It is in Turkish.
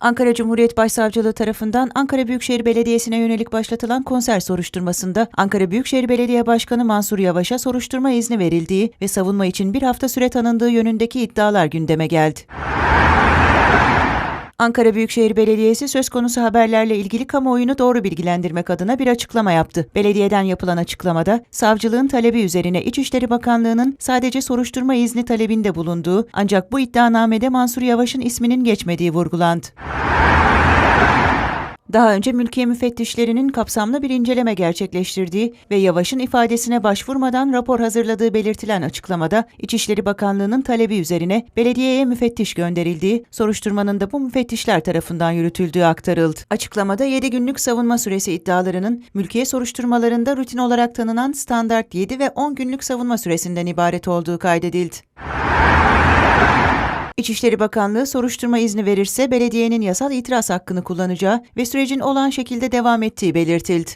Ankara Cumhuriyet Başsavcılığı tarafından Ankara Büyükşehir Belediyesi'ne yönelik başlatılan konser soruşturmasında Ankara Büyükşehir Belediye Başkanı Mansur Yavaş'a soruşturma izni verildiği ve savunma için bir hafta süre tanındığı yönündeki iddialar gündeme geldi. Ankara Büyükşehir Belediyesi söz konusu haberlerle ilgili kamuoyunu doğru bilgilendirmek adına bir açıklama yaptı. Belediyeden yapılan açıklamada, savcılığın talebi üzerine İçişleri Bakanlığı'nın sadece soruşturma izni talebinde bulunduğu ancak bu iddianamede Mansur Yavaş'ın isminin geçmediği vurgulandı. Daha önce mülkiye müfettişlerinin kapsamlı bir inceleme gerçekleştirdiği ve Yavaş'ın ifadesine başvurmadan rapor hazırladığı belirtilen açıklamada İçişleri Bakanlığı'nın talebi üzerine belediyeye müfettiş gönderildiği, soruşturmanın da bu müfettişler tarafından yürütüldüğü aktarıldı. Açıklamada 7 günlük savunma süresi iddialarının mülkiye soruşturmalarında rutin olarak tanınan standart 7 ve 10 günlük savunma süresinden ibaret olduğu kaydedildi. İçişleri Bakanlığı soruşturma izni verirse belediyenin yasal itiraz hakkını kullanacağı ve sürecin olan şekilde devam ettiği belirtildi.